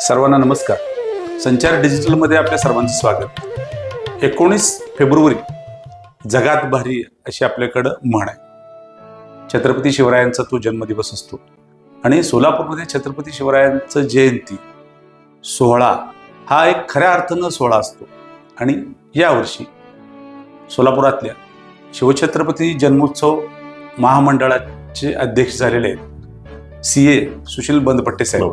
सर्वांना नमस्कार. संचार डिजिटलमध्ये आपल्या सर्वांचं स्वागत. एकोणीस फेब्रुवारी जगात भारी अशी आपल्याकडं म्हण आहे. छत्रपती शिवरायांचा तो जन्मदिवस असतो. आणि सोलापूरमध्ये छत्रपती शिवरायांचं जयंती सोहळा हा एक खऱ्या अर्थानं सोहळा असतो. आणि यावर्षी सोलापुरातल्या शिवछत्रपती जन्मोत्सव महामंडळाचे अध्यक्ष झालेले आहेत. सी ए सुशील बंदपट्टे साहेब.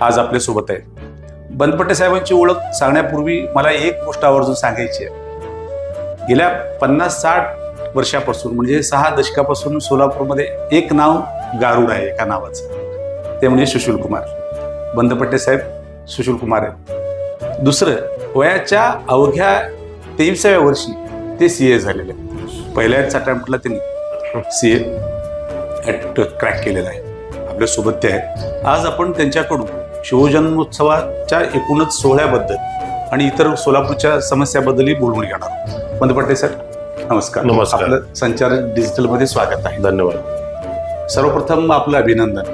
आज आपल्यासोबत आहेत बंदपट्टे साहेबांची ओळख सांगण्यापूर्वी मला एक गोष्ट आवर्जून सांगायची आहे. गेल्या पन्नास साठ वर्षापासून म्हणजे सहा दशकापासून सोलापूरमध्ये एक नाव गारुड आहे एका नावाचं. ते म्हणजे सुशील कुमार. बंदपट्टे साहेब सुशील कुमार आहेत. दुसरं वयाच्या अवघ्या तेविसाव्या वर्षी ते सी ए झालेले आहेत. पहिल्याच अटेम्प्टला त्यांनी सी ए क्रॅक केलेला आहे. आपल्यासोबत ते आहेत. आज आपण त्यांच्याकडून शिवजन्मोत्सवाच्या एकूणच सोहळ्याबद्दल आणि इतर सोलापूरच्या समस्याबद्दलही बोलून घेणार आहोत. बंदपट्टे सर. नमस्कार. नमस्कार. आपलं संचार डिजिटलमध्ये स्वागत आहे. धन्यवाद. सर्वप्रथम आपलं अभिनंदन.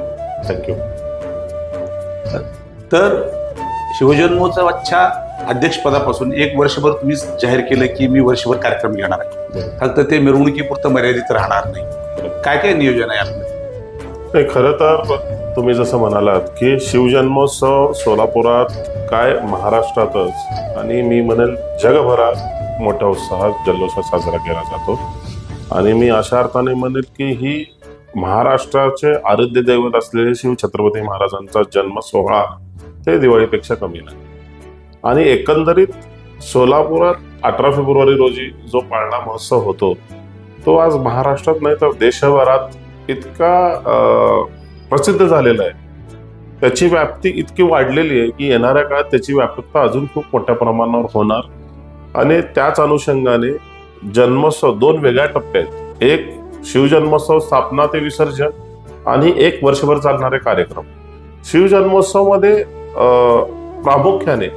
थँक्यू तर शिवजन्मोत्सवाच्या अध्यक्षपदापासून एक वर्षभर तुम्ही जाहीर केलं की मी वर्षभर कार्यक्रम घेणार आहे. फक्त ते मिरवणुकीपुरतं मर्यादित राहणार नाही. काय काय नियोजन आहे आपलं खरं तर तुम्ही जसं म्हणालात की शिवजन्मोत्सव सोलापुरात काय महाराष्ट्रातच आणि मी म्हणेल जगभरात मोठ्या उत्साहात जल्लोषात साजरा केला जातो. आणि मी अशा अर्थाने म्हणेल की ही महाराष्ट्राचे आराध्य दैवत असलेले शिव छत्रपती महाराजांचा जन्म सोहळा ते दिवाळीपेक्षा कमी नाही. आणि एकंदरीत सोलापुरात अठरा फेब्रुवारी रोजी जो पाळणा महोत्सव होतो तो आज महाराष्ट्रात नाही तर देशभरात इतका प्रसिद्ध झालेला आहे. त्याची व्याप्ती इतकी वाढलेली आहे की येणाऱ्या काळात त्याची व्यापकता अजून खूप मोठ्या प्रमाणावर होणार. आणि त्याच अनुषंगाने जन्मोत्सव दोन वेगळ्या टप्प्यात आहेत. एक शिवजन्मोत्सव स्थापना ते विसर्जन आणि एक वर्षभर चालणारे कार्यक्रम. शिवजन्मोत्सवमध्ये प्रामुख्याने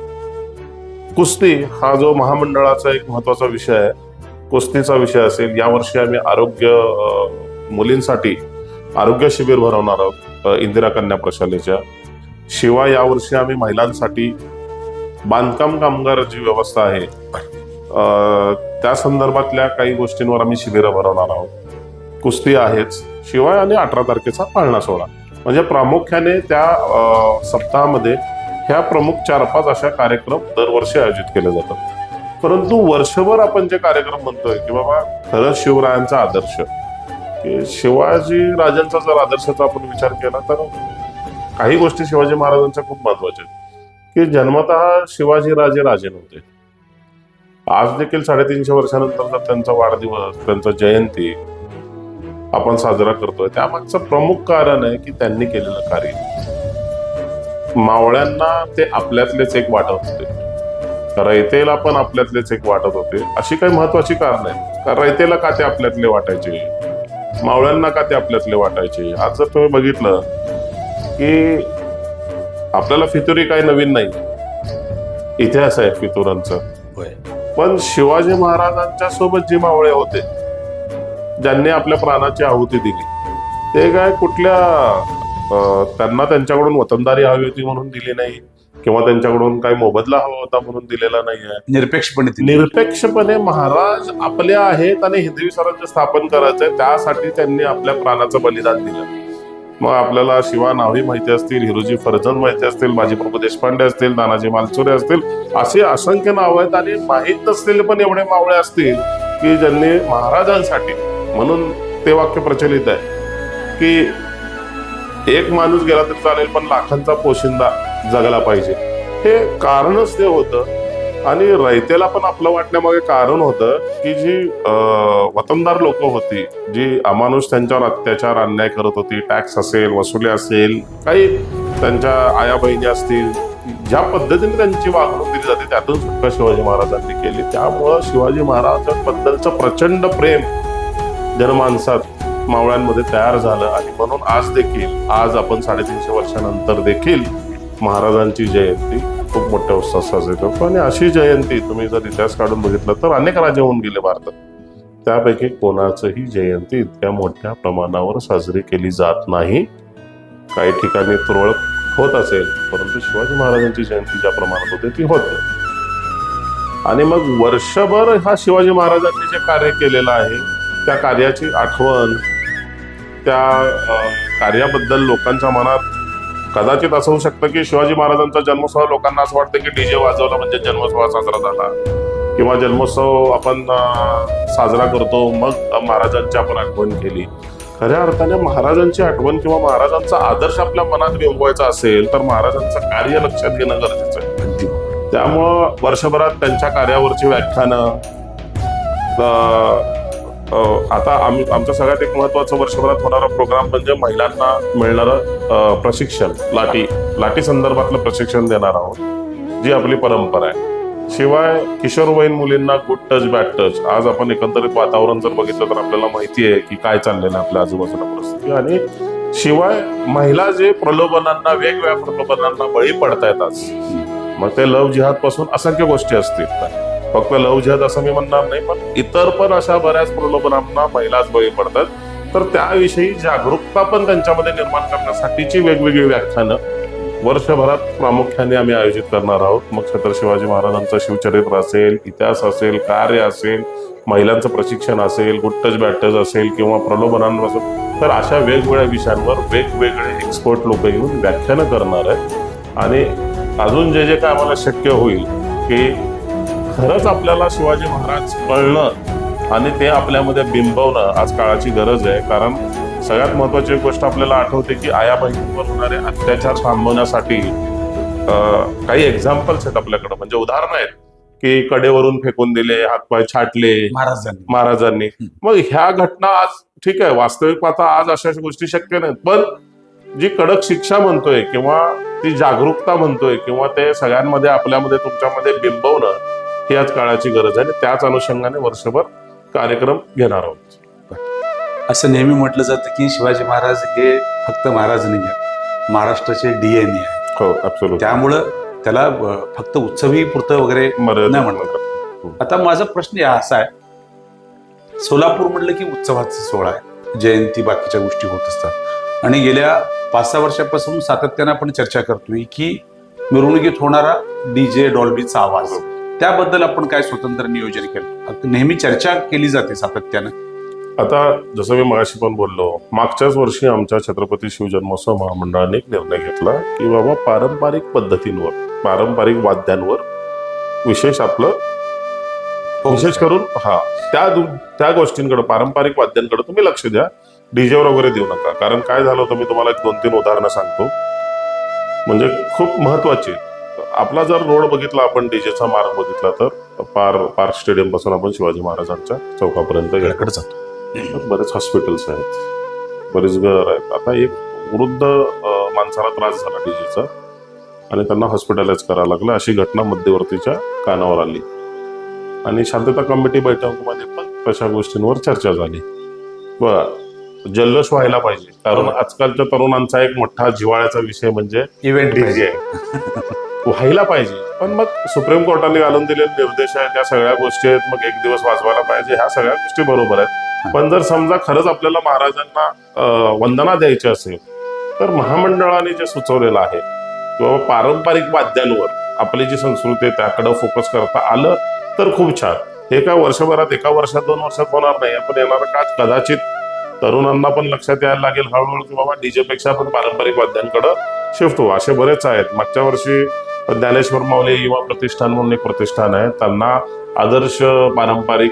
कुस्ती हा जो महामंडळाचा एक महत्त्वाचा विषय आहे कुस्तीचा विषय असेल यावर्षी आम्ही आरोग्य मुलींसाठी आरोग्य शिबिर भरवणार आहोत. इंदिरा कन्या प्रशालेच्या. शिवाय यावर्षी आम्ही महिलांसाठी बांधकाम कामगार जी व्यवस्था आहे. त्या संदर्भातल्या काही गोष्टींवर आम्ही शिबिरं भरवणार आहोत. कुस्ती आहेच. शिवाय आणि अठरा तारखेचा पाळणा सोहळा. म्हणजे प्रामुख्याने त्या सप्ताहामध्ये ह्या प्रमुख चार पाच अशा कार्यक्रम दरवर्षी आयोजित केले जातात. परंतु वर्षभर आपण जे कार्यक्रम म्हणतोय की बाबा खरंच शिवरायांचा आदर्श की शिवाजी राजांचा जर आदर्शाचा आपण विचार केला तर काही गोष्टी शिवाजी महाराजांच्या खूप महत्त्वाच्या आहेत. की जन्मतः शिवाजी राजे राजे नव्हते. आज देखील साडेतीनशे वर्षानंतर जर त्यांचा वाढदिवस त्यांचा जयंती आपण साजरा करतोय त्यामागचं प्रमुख कारण आहे की त्यांनी केलेलं कार्य. मावळ्यांना ते आपल्यातलेच एक वाटत होते. रयतेला पण आपल्यातलेच एक वाटत होते. अशी काही महत्वाची कारण आहे का रयतेला का ते आपल्यातले वाटायचे? मावळ्यांना का ते आपल्यातले वाटायचे? आज जर तुम्ही बघितलं की आपल्याला फितुरी काही नवीन नाही. इतिहास आहे फितुरांचा. पण शिवाजी महाराजांच्या सोबत जे मावळे होते ज्यांनी आपल्या प्राणाची आहुती दिली ते काय कुठल्या त्यांना त्यांच्याकडून वतनदारी हवी होती म्हणून दिली नाही? किंवा त्यांच्याकडून काही मोबदला हवा होता म्हणून दिलेला नाही आहे निरपेक्षपणे ते- निरपेक्षपणे महाराज आपले आहेत आणि हिंदवी स्वराज्य स्थापन करायचंय त्यासाठी त्यांनी आपल्या प्राणाचं बलिदान दिलं. मग आपल्याला शिवा नावी माहिती असतील हिरोजी फर्जंद माहिती असतील बाजीप्रभू देशपांडे असतील नानाजी मालचुरे असतील असे असंख्य नाव आहेत आणि माहीत नसलेले पण एवढे मावळे असतील की ज्यांनी महाराजांसाठी म्हणून ते वाक्य प्रचलित आहे की एक माणूस गेला तरी चालेल पण लाखांचा पोशिंदा जगला पाहिजे. हे कारणच ते होतं. आणि रयतेला पण आपलं वाटण्यामागे कारण होतं की जी वतनदार लोक होती जी अमानुष त्यांच्यावर अत्याचार अन्याय करत होती टॅक्स असेल वसुली असेल काही त्यांच्या आया बहिणी असतील ज्या पद्धतीने त्यांची वागणूक दिली जाते त्यातून सुटका शिवाजी महाराजांनी केली. त्यामुळं शिवाजी महाराजांबद्दलचं प्रचंड प्रेम जनमानसात मावळ्यांमध्ये तयार झालं. आणि म्हणून आज देखील आज आपण साडेतीनशे वर्षानंतर देखील महाराजांची जयंती खूप मोठ्या उत्साहात साजरी करतो. आणि अशी जयंती तुम्ही जर इतिहास काढून बघितलं तर अनेक राजे होऊन गेले भारतात. त्यापैकी कोणाचंही जयंती इतक्या मोठ्या प्रमाणावर साजरी केली जात नाही. काही ठिकाणी तुरळक होत असेल परंतु शिवाजी महाराजांची जयंती ज्या प्रमाणात होते ती होत नाही. आणि मग वर्षभर हा शिवाजी महाराजांनी जे कार्य केलेलं आहे त्या कार्याची आठवण त्या कार्याबद्दल लोकांच्या मनात कदाचित असं होऊ शकतं की शिवाजी महाराजांचा जन्मोत्सव लोकांना असं वाटतं की डीजे वाजवला म्हणजे जन्मोत्सव साजरा झाला. किंवा जन्मोत्सव आपण साजरा करतो मग महाराजांची आपण आठवण केली. खऱ्या अर्थाने महाराजांची आठवण किंवा महाराजांचा आदर्श आपल्या मनात बिंबवायचा असेल तर महाराजांचं कार्य लक्षात घेणं गरजेचं आहे. त्यामुळं वर्षभरात त्यांच्या कार्यावरची व्याख्यानं आता आम्ही आमचा सगळ्यात एक महत्वाचं वर्षभरात होणारा प्रोग्राम म्हणजे महिलांना मिळणारं प्रशिक्षण. लाठी लाठी संदर्भातलं प्रशिक्षण देणार आहोत जी आपली परंपरा आहे. शिवाय किशोरवयीन मुलींना गुड टच बॅड टच आज आपण एकंदरीत वातावरण जर बघितलं तर आपल्याला माहिती आहे की काय चाललेलं आहे आपल्या आजूबाजूला परिस्थिती. आणि शिवाय महिला जे प्रलोभनांना वेगवेगळ्या प्रलोभनांना बळी पडतायत आज मग ते लव जिहादपासून असंख्य गोष्टी असतील फक्त लव जिहाद असं मी म्हणणार नाही पण इतर पण अशा बऱ्याच प्रलोभनांना महिलाच बळी पडतात. तर त्याविषयी जागरूकता पण त्यांच्यामध्ये निर्माण करण्यासाठीची वेगवेगळी व्याख्यानं वर्षभरात प्रामुख्याने आम्ही आयोजित करणार आहोत. मग छत्र शिवाजी महाराजांचं शिवचरित्र असेल इतिहास असेल कार्य असेल महिलांचं प्रशिक्षण असेल गुट्टज बॅटज असेल किंवा प्रलोभनांपासून तर अशा वेगवेगळ्या विषयांवर वेगवेगळे एक्सपर्ट लोक येऊन व्याख्यानं करणार आहेत. आणि अजून जे जे काय आम्हाला शक्य होईल की खरंच आपल्याला शिवाजी महाराज कळणं आणि ते आपल्यामध्ये बिंबवणं आज काळाची गरज आहे. कारण सगळ्यात महत्वाची गोष्ट आपल्याला आठवते की आया बहिणींवर होणारे अत्याचार थांबवण्यासाठी काही एक्झाम्पल्स आहेत आपल्याकडे. म्हणजे उदाहरणं आहेत की कडेवरून फेकून दिले हातपाय छाटले महाराजांनी. महाराजांनी. मग ह्या घटना आज ठीक आहे वास्तविक पाहता आज अशा गोष्टी शक्य नाहीत. पण जी कडक शिक्षा म्हणतोय किंवा ती जागरूकता म्हणतोय किंवा ते सगळ्यांमध्ये आपल्यामध्ये तुमच्यामध्ये बिंबवणं ही आज काळाची गरज आहे त्याच अनुषंगाने वर्षभर कार्यक्रम घेणार आहोत. असं नेहमी म्हटलं जातं की शिवाजी महाराज हे फक्त महाराज नाही आहेत महाराष्ट्राचे डीएनए आहे. हो ऍब्सोल्युट त्यामुळं त्याला फक्त उत्सवी पुरतं वगैरे नाही म्हणलं आता माझा प्रश्न हा असा आहे सोलापूर म्हटलं की उत्सवाचा सोहळा आहे. जयंती बाकीच्या गोष्टी होत असतात. आणि गेल्या पाच सहा वर्षापासून सातत्यानं आपण चर्चा करतोय की मिरवणुकीत होणारा डीजे डॉल्बीचा आवाज. त्याबद्दल आपण काय स्वतंत्र नियोजन केलं? नेहमी चर्चा केली जाते सातत्यानं. आता जसं मी मगाशी पण बोललो मागच्याच वर्षी आमच्या छत्रपती शिवजन्मोत्सव महामंडळाने एक निर्णय घेतला की बाबा पारंपरिक पद्धतींवर पारंपरिक वाद्यांवर विशेष आपलं विशेष करून हा त्या त्या गोष्टींकडे पारंपरिक वाद्यांकडे तुम्ही लक्ष द्या. डीजेवर वगैरे देऊ नका. कारण काय झालं होतं मी तुम्हाला एक दोन तीन उदाहरणं सांगतो. म्हणजे खूप महत्वाची आपला जर रोड बघितला आपण डीजेचा मार्ग बघितला तर पार पार्क स्टेडियमपासून आपण शिवाजी महाराजांच्या चौकापर्यंत. इकडे जातो. बरेच हॉस्पिटल्स आहेत. बरेच घर आहेत. आता एक वृद्ध माणसाला त्रास झाला डीजेचा आणि त्यांना हॉस्पिटलाइज करावं लागलं. अशी घटना मध्यवर्तीच्या कानावर आली. आणि शांतता कमिटी बैठकीमध्ये पण तशा गोष्टींवर चर्चा झाली. बर जल्लोष व्हायला पाहिजे. कारण आजकालच्या तरुणांचा एक मोठा जिव्हाळ्याचा विषय म्हणजे इव्हेंट डीजे व्हायला पाहिजे. पण मग सुप्रीम कोर्टाने घालून दिलेले निर्देश आहेत त्या सगळ्या गोष्टी आहेत मग एक दिवस वाजवायला पाहिजे ह्या सगळ्या गोष्टी बरोबर आहेत. पण जर समजा खरंच आपल्याला महाराजांना वंदना द्यायची असेल तर महामंडळाने जे सुचवलेलं आहे किंवा पारंपरिक वाद्यांवर आपली जी संस्कृती आहे त्याकडं फोकस करता आलं तर खूप छान. हे काय वर्षभरात एका वर्षात दोन वर्षात होणार नाही आपण येणारा का कदाचित तरुणांना पण लक्षात यायला लागेल हळूहळू की बाबा डीजे पेक्षा आपण पारंपरिक वाद्यांकडे शिफ्ट होऊ. असे बरेच आहेत. मागच्या वर्षी ज्ञानेश्वर माऊली युवा प्रतिष्ठान म्हणून एक प्रतिष्ठान आहे. त्यांना आदर्श पारंपरिक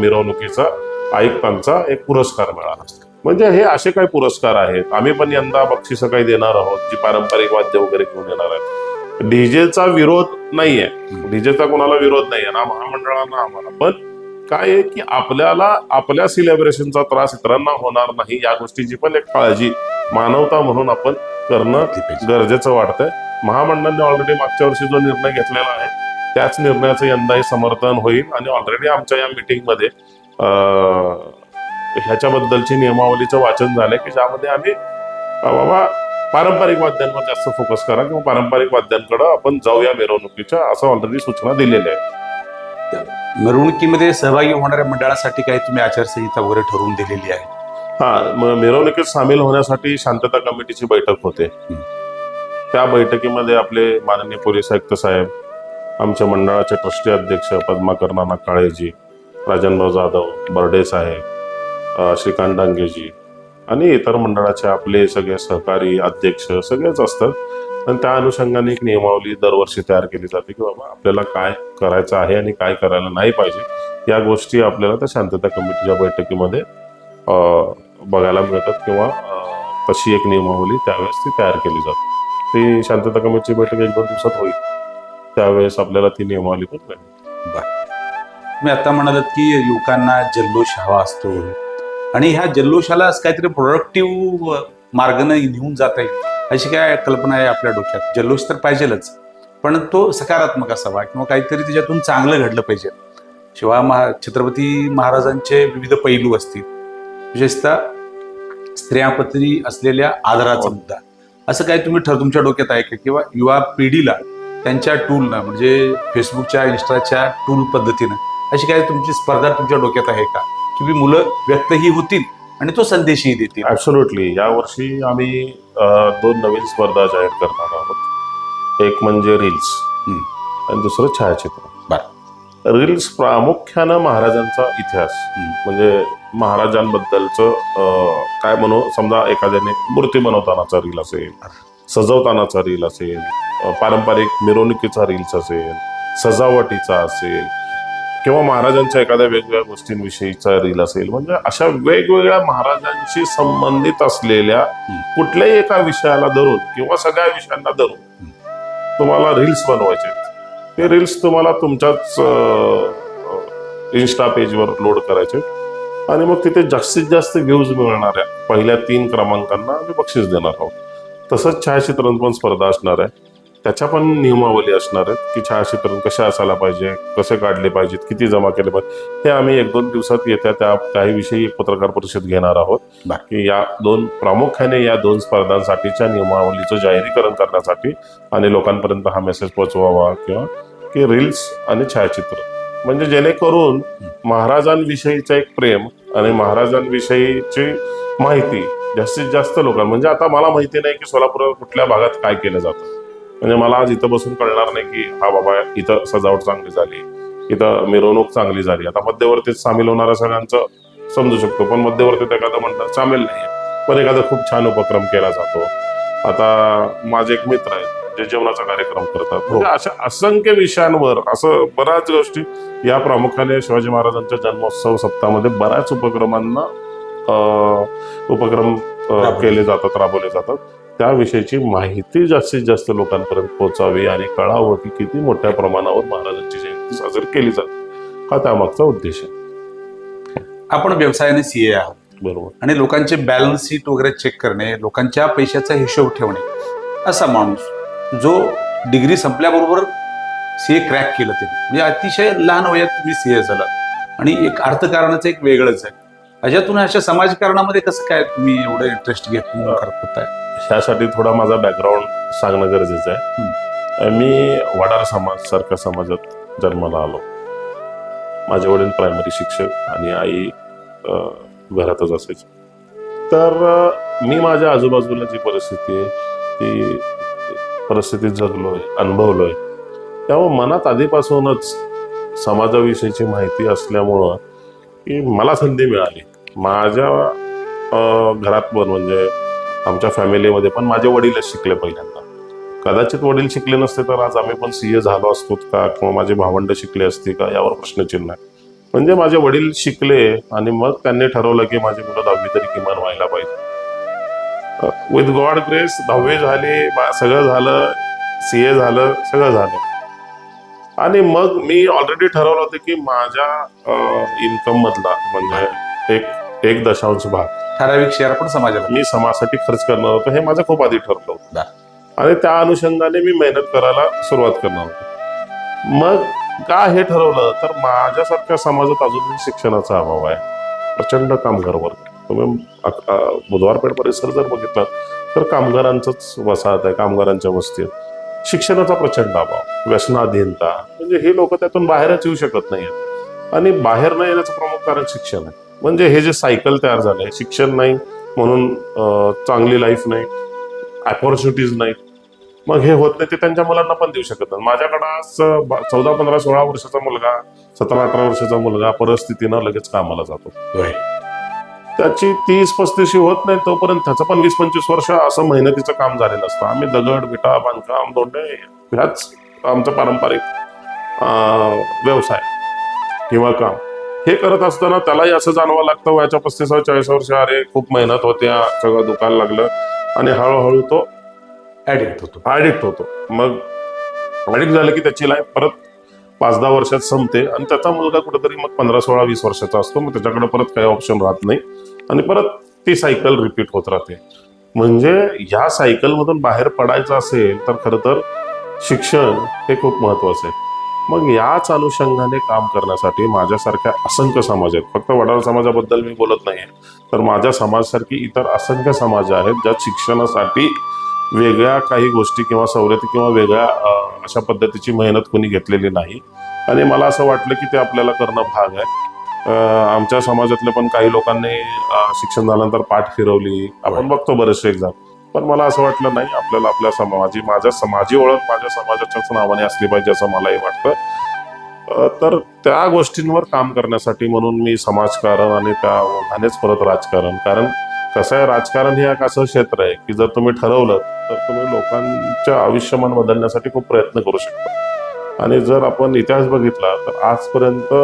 मिरवणुकीचा आयुक्तांचा एक पुरस्कार मिळाला. म्हणजे हे असे काही पुरस्कार आहेत. आम्ही पण यंदा बक्षिसं काही देणार आहोत जी पारंपरिक वाद्य वगैरे घेऊन येणार आहेत. डीजेचा विरोध नाहीये. डीजेचा कोणाला विरोध नाहीये. ना महामंडळांना आम्हाला. पण काय आहे की आपल्याला आपल्या सिलेब्रेशनचा त्रास इतरांना होणार नाही या गोष्टीची पण एक काळजी मानवता म्हणून आपण करणं गरजेचं वाटतंय. महामंडळाने ऑलरेडी मागच्या वर्षी जो निर्णय घेतलेला आहे त्याच निर्णयाचं यंदाही समर्थन होईल आणि ऑलरेडी आमच्या या मिटिंगमध्ये ह्याच्याबद्दलची नियमावलीचं वाचन झालंय की ज्यामध्ये आम्ही बाबा पारंपरिक वाद्यांवर जास्त फोकस करा किंवा पारंपरिक वाद्यांकडे आपण जाऊया मिरवणुकीच्या असं ऑलरेडी सूचना दिलेल्या आहेत. मिरवणुकीमध्ये सहभागी होणाऱ्या मंडळासाठी काही तुम्ही आचारसंहिता वगैरे ठरवून दिलेली आहे? हा म- मिरवणुकीत सामील होण्यासाठी शांतता कमिटीची बैठक होते. त्या बैठकीमध्ये आपले माननीय पोलीस आयुक्त साहेब आमच्या मंडळाचे ट्रस्टी अध्यक्ष पद्माकर नाना काळेजी राजनभाऊ जाधव बर्डे साहेब अ, श्रीकांत डांगेजी आणि इतर मंडळाचे आपले सगळे सहकारी अध्यक्ष सगळेच असतात. आणि त्या अनुषंगाने एक नियमावली दरवर्षी तयार केली जाते की बाबा आपल्याला काय करायचं आहे आणि काय करायला नाही पाहिजे या गोष्टी आपल्याला त्या शांतता कमिटीच्या बैठकीमध्ये बघायला मिळतात किंवा तशी एक नियमावली त्यावेळेस ती तयार केली जाते. ती शांतता कमिटीची बैठक एक दोन दिवसात होईल. त्यावेळेस आपल्याला ती नियमावली पण मिळेल मी आता म्हणालात की युवकांना जल्लोष हवा असतो. आणि ह्या जल्लोषाला असं काहीतरी प्रोडक्टिव्ह मार्गाने घेऊन जाता येईल. अशी काय कल्पना आहे आपल्या डोक्यात? जल्लोष तर पाहिजेलच. पण तो सकारात्मक असावा किंवा काहीतरी त्याच्यातून चांगलं घडलं पाहिजे. शिवाय महा छत्रपती महाराजांचे विविध पैलू असतील. विशेषतः स्त्रियांप्रती असलेल्या आदराचा मुद्दा. असं काही तुम्ही ठर तुमच्या डोक्यात आहे का? किंवा युवा पिढीला त्यांच्या टूलनं म्हणजे फेसबुकच्या इन्स्टाच्या टूल पद्धतीनं अशी काही तुमची स्पर्धा तुमच्या डोक्यात आहे का? की मुलं व्यक्तही होतील आणि तो संदेशही देतील ॲब्सोल्युटली यावर्षी आम्ही अ, दोन नवीन स्पर्धा जाहीर करणार आहोत एक म्हणजे रील्स. आणि दुसरं छायाचित्र बरं. रील्स प्रामुख्यानं महाराजांचा इतिहास. म्हणजे महाराजांबद्दलचं अ, काय म्हणू समजा एखाद्याने मूर्ती बनवतानाचा रील असेल सजवतानाचा रील असेल अ, पारंपरिक मिरवणुकीचा रील्स असेल सजावटीचा असेल किंवा महाराजांच्या एखाद्या वेगवेगळ्या गोष्टींविषयीचा रील असेल म्हणजे अशा वेगवेगळ्या महाराजांशी संबंधित असलेल्या कुठल्याही एका विषयाला धरून किंवा सगळ्या विषयांना धरून तुम्हाला रील्स बनवायचे. ते रील्स तुम्हाला तुमच्याच इन्स्टा पेजवर लोड करायचे आणि मग तिथे जास्तीत जास्त व्ह्यूज मिळणाऱ्या पहिल्या तीन क्रमांकांना आम्ही बक्षीस देणार आहोत. तसंच छायाचित्रण पण स्पर्धा असणार आहे. त्याच्या पण नियमावली असणार आहेत की छायाचित्रण कसे असायला पाहिजे कसे काढले पाहिजेत किती जमा केले पाहिजे हे आम्ही एक दोन दिवसात येत्या त्या काही विषयी एक पत्रकार परिषद घेणार आहोत. बरं. की या दोन प्रामुख्याने या दोन स्पर्धांसाठीच्या नियमावलीचं जाहीरीकरण करण्यासाठी आणि लोकांपर्यंत हा मेसेज पोहोचवावा किंवा की रील्स आणि छायाचित्र. म्हणजे जेणेकरून महाराजांविषयीचं एक प्रेम आणि महाराजांविषयीची माहिती जास्तीत जास्त लोकांना म्हणजे आता मला माहिती नाही की सोलापूर कुठल्या भागात काय केलं जातं. म्हणजे मला आज इथं बसून कळणार नाही की हा बाबा इथं सजावट चांगली झाली इथं मिरवणूक चांगली झाली. आता मध्यवर्तीत सामील होणाऱ्या सगळ्यांचं समजू शकतो पण मध्यवर्तीत एखादं म्हणतात सामील नाही. पण एखादा खूप छान उपक्रम केला जातो. आता माझे एक मित्र आहेत जे जेवणाचा कार्यक्रम करतात. म्हणजे अशा असंख्य विषयांवर असं बऱ्याच गोष्टी या प्रामुख्याने शिवाजी महाराजांच्या जन्मोत्सव सप्ताहामध्ये बऱ्याच उपक्रमांना उपक्रम. केले जातात राबवले जातात. त्याविषयीची माहिती जास्तीत जास्त लोकांपर्यंत पोहोचावी आणि कळावं की किती मोठ्या प्रमाणावर महाराजांची जयंती साजरी केली जाते. हा त्यामागचा उद्देश आहे. आपण व्यवसायाने सीए आहात. बरोबर. आणि लोकांचे बॅलन्स शीट वगैरे चेक करणे लोकांच्या पैशाचा हिशोब ठेवणे असा माणूस जो डिग्री संपल्याबरोबर सीए क्रॅक केलं त्यांनी. म्हणजे अतिशय लहान वयात तुम्ही सीए झाला आणि एक अर्थकारणाचं एक वेगळंच आहे. ह्याच्यातून अशा समाजकारणामध्ये कसं काय तुम्ही एवढं इंटरेस्ट घेत करत होताय? ह्यासाठी थोडा माझा बॅकग्राऊंड सांगणं गरजेचं आहे. मी वडार समाज सारख्या समाजात जन्माला आलो. माझे वडील प्रायमरी शिक्षक आणि आई घरातच असायची. तर मी माझ्या आजूबाजूला जी परिस्थिती आहे ती परिस्थिती जगलोय अनुभवलोय त्यामुळे मनात आधीपासूनच समाजाविषयीची माहिती असल्यामुळं की मला संधी मिळाली. माझ्या घरात पण म्हणजे आमच्या फॅमिलीमध्ये पण माझे वडीलच शिकले पहिल्यांदा. कदाचित वडील शिकले नसते तर आज आम्ही पण सीए झालो असतो का किंवा माझे भावंड शिकले असते का यावर प्रश्नचिन्ह आहे म्हणजे माझे वडील शिकले आणि मग त्यांनी ठरवलं की माझी मुलं दहावी तरी किमान व्हायला पाहिजे. विथ गॉड ग्रेस दहावी झाली सगळं झालं सीए झालं सगळं झालं. आणि मग मी ऑलरेडी ठरवलं होतं की माझ्या इन्कम मधला म्हणजे एक एक दशांश भाग. ठराविक शेअर पण समाजाला. मी समाजासाठी खर्च करणार होतो हे माझं खूप आधी ठरलं होतं. आणि त्या अनुषंगाने मी मेहनत करायला सुरुवात करणार होतो. मग का हे ठरवलं? तर माझ्यासारख्या समाजात अजूनही शिक्षणाचा अभाव आहे. प्रचंड कामगार वर्ग. तुम्ही अक- अ, बुधवार पेठ परिसर जर बघितला तर कामगारांचंच वसाहत आहे कामगारांच्या वस्ती शिक्षणाचा प्रचंड अभाव व्यसनाधीनता म्हणजे हे लोक त्यातून बाहेरच येऊ शकत नाहीत आणि बाहेर न येण्याचं प्रमुख कारण शिक्षण आहे. म्हणजे हे जे सायकल तयार झालं आहे शिक्षण नाही म्हणून चांगली लाईफ नाही अपॉर्च्युनिटीज नाहीत मग हे होत नाही ते त्यांच्या मुलांना पण देऊ शकत नाही. माझ्याकडं आज चौदा पंधरा सोळा वर्षाचा मुलगा सतरा अठरा वर्षाचा मुलगा परिस्थितीनं लगेच कामाला जातो. होय. त्याची तीस पस्तीशी होत नाही तोपर्यंत त्याचं पण वीस पंचवीस वर्ष असं मेहनतीचं काम झालेलं असतं. आम्ही दगड विटा बांधकाम दोंडे ह्याच आमचं पारंपरिक व्यवसाय किंवा काम. हे करत असताना त्यालाही असं जाणवावं लागतं वयाच्या पस्तीसाव्या चाळीस वर्ष अरे खूप मेहनत होते सगळं दुकान लागलं. आणि हळूहळू तो ऍडिक्ट होतो. ऍडिक्ट होतो. मग ॲडिक्ट झालं की त्याची लाईफ परत पाच दहा वर्षात संपते. आणि त्याचा मुलगा कुठेतरी मग पंधरा सोळा वीस वर्षाचा असतो. मग त्याच्याकडे परत काही ऑप्शन राहत नाही. आणि परत ती सायकल रिपीट होत राहते. म्हणजे ह्या सायकलमधून बाहेर पडायचं असेल तर खरं तर शिक्षण हे खूप महत्वाचं आहे. मग याच अनुषंगाने काम करण्यासाठी माझ्यासारख्या असंख्य समाज आहेत. फक्त वडार समाजाबद्दल मी बोलत नाही तर माझ्या समाजासारखी इतर असंख्य समाज आहेत ज्यात शिक्षणासाठी वेगळ्या काही गोष्टी किंवा सवलती किंवा वेगळ्या अशा पद्धतीची मेहनत कोणी घेतलेली नाही. आणि मला असं वाटलं की ते आपल्याला करणं भाग आहे. आमच्या समाजातल्या पण काही लोकांनी शिक्षण झाल्यानंतर पाठ फिरवली. आपण बघतो बरेचसे एक्झाम पण मला असं वाटलं नाही आपल्याला आपल्या समाजी माझ्या समाजी ओळख माझ्या समाजाच्याच नावाने असली पाहिजे असं मलाही वाटतं. तर त्या गोष्टींवर काम करण्यासाठी म्हणून मी समाजकारण आणि त्या ओघानेच परत राजकारण. कारण कसं आहे राजकारण हे एक असं क्षेत्र आहे की जर तुम्ही ठरवलं तर तुम्ही लोकांच्या आयुष्यमान बदलण्यासाठी खूप प्रयत्न करू शकता. आणि जर आपण इतिहास बघितला तर आजपर्यंत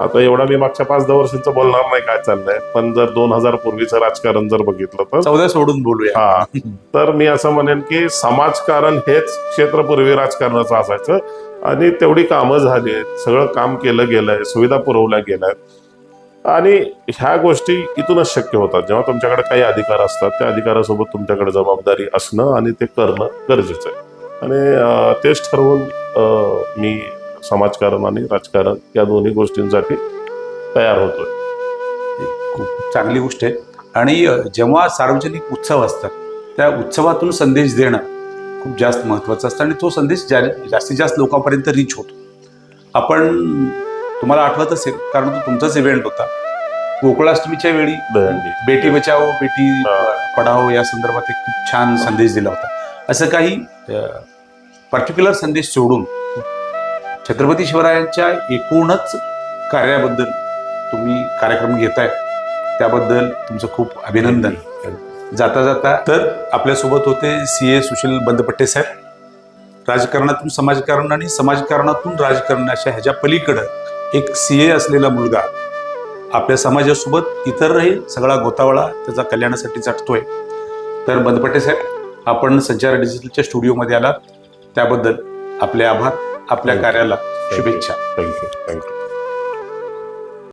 आता एवढा मी मागच्या पाच दहा वर्षांचं बोलणार नाही काय चाललंय. पण जर दोन हजार पूर्वीचं राजकारण जर बघितलं तर चौदा सोडून बोलूया. हा. तर मी असं म्हणेन की समाजकारण हेच क्षेत्र पूर्वी राजकारणाचं असायचं. आणि तेवढी कामं झाली आहेत. सगळं काम केलं गेलंय सुविधा पुरवल्या गेल्या आहेत आणि ह्या गोष्टी इथूनच शक्य होतात. जेव्हा तुमच्याकडे काही अधिकार असतात त्या अधिकारासोबत तुमच्याकडे जबाबदारी असणं आणि ते करणं गरजेचं आहे. आणि तेच ठरवून मी समाजकारण आणि राजकारण या दोन्ही गोष्टींसाठी तयार होतोय. खूप चांगली गोष्ट आहे. आणि जेव्हा सार्वजनिक उत्सव असतात त्या उत्सवातून संदेश देणं खूप जास्त महत्त्वाचं असतं आणि तो संदेश जा जास्तीत जास्त लोकांपर्यंत रीच होतो. आपण तुम्हाला आठवत असेल कारण तो तुमचाच इव्हेंट होता. गोकुळाष्टमीच्या वेळी. बेटी बचाओ बेटी. पढाओ या संदर्भात एक खूप छान संदेश दिला होता. असं काही पर्टिक्युलर संदेश सोडून छत्रपती शिवरायांच्या एकूणच कार्याबद्दल तुम्ही कार्यक्रम घेताय त्याबद्दल तुमचं खूप अभिनंदन. जाता जाता तर आपल्यासोबत होते सी ए सुशील बंदपट्टे साहेब. राजकारणातून समाजकारण आणि समाजकारणातून राजकारण अशा ह्याच्या पलीकडं एक सी ए असलेला मुलगा आपल्या समाजासोबत इतरही सगळा गोतावळा त्याचा कल्याणासाठी चटतोय. तर बंदपट्टे साहेब आपण संचार डिजिटलच्या स्टुडिओमध्ये आलात. त्याबद्दल आपले आभार. आपल्या कार्याला शुभेच्छा. Thank you thank you